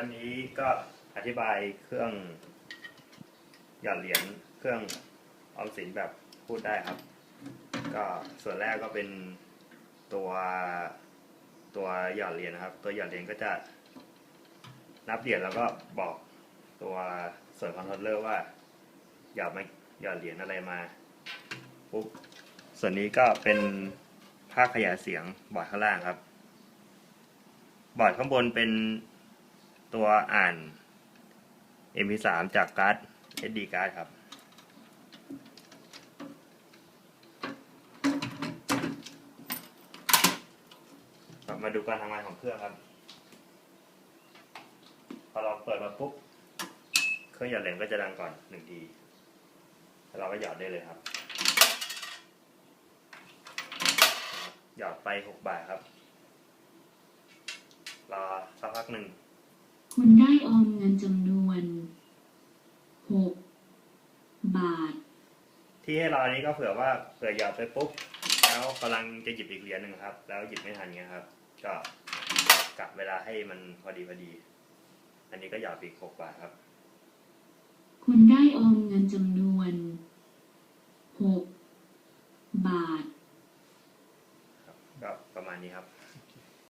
วันนี้ก็อธิบายเครื่องหยอดเหรียญเครื่องออมสินแบบพูดได้ครับ ก็ส่วนแรกก็เป็นตัวตัวหยอดเหรียญนะครับ ตัวหยอดเหรียญก็จะนับเหรียญแล้วก็บอกตัวส่วนคอนโทรลเลอร์ว่าหยอดมาหยอดเหรียญอะไรมาปุ๊บส่วนนี้ก็เป็นภาคขยายเสียงบอร์ดข้างล่างครับ บอร์ดข้างบนเป็น ตัวอ่าน MP3 จากการ์ด SD การ์ดครับมาดูการทำงานของเครื่องครับ พอเราเปิดมาปุ๊บ เครื่องหยอดเหรียญก็จะดังก่อนหนึ่งทีเราก็หยอดได้เลยครับ หยอดไปหกบาทครับ รอสักพักหนึ่ง คุณได้ออมเงินจำนวน 6 บาท ที่ให้รอนี้ก็เผื่อว่าเผื่อหยอดไปปุ๊บแล้วกำลังจะหยิบอีกเหรียญหนึ่งครับ แล้วหยิบไม่ทันเงี้ยครับ ก็กะเวลาให้มันพอดีพอดี อันนี้ก็หยอดอีกหกบาทครับ คุณได้ออมเงินจำนวน 6 บาท ครับก็ประมาณนี้ครับ